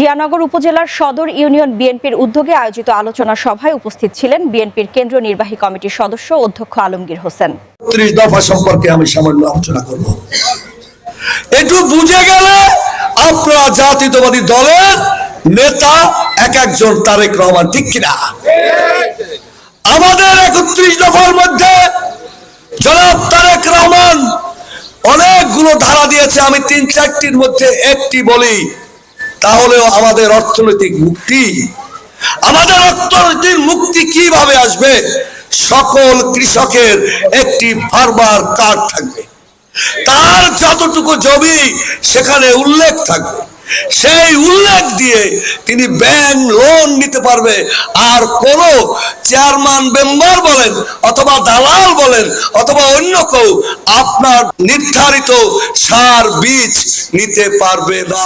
জিয়ানগর উপজেলার সদর ইউনিয়ন বিএনপির উদ্যোগে আয়োজিত আলোচনা সভায় উপস্থিত ছিলেন বিএনপির কেন্দ্রীয় নির্বাহী কমিটির সদস্য অধ্যক্ষ আলমগীর হোসেন। ত্রিশ দফা সম্পর্কে আমি সামান্য আলোচনা করব। একটু বুঝে গেলে আপনারা জাতীয়তাবাদী দলের নেতা এক একজন তারেক রহমান, ঠিক কিনা? আমাদের একত্রিশ দফার মধ্যে জনাব তারেক রহমান অনেকগুলো ধারা দিয়েছে। আমি তিন চারটির মধ্যে একটি বলি। তাহলেও আমাদের অর্থনৈতিক মুক্তি, আমাদের অর্থনৈতিক মুক্তি কীভাবে আসবে? সকল কৃষকের একটি ফার্মার কার্ড থাকবে। তার যতটুকু জমি সেখানে উল্লেখ থাকবে। সেই উল্লেখ দিয়ে তিনি ব্যাংক লোন নিতে পারবে। আর কোন চেয়ারম্যান মেম্বার বলেন অথবা দালাল বলেন অথবা অন্য কেউ আপনার নির্ধারিত সার বীজ নিতে পারবে না।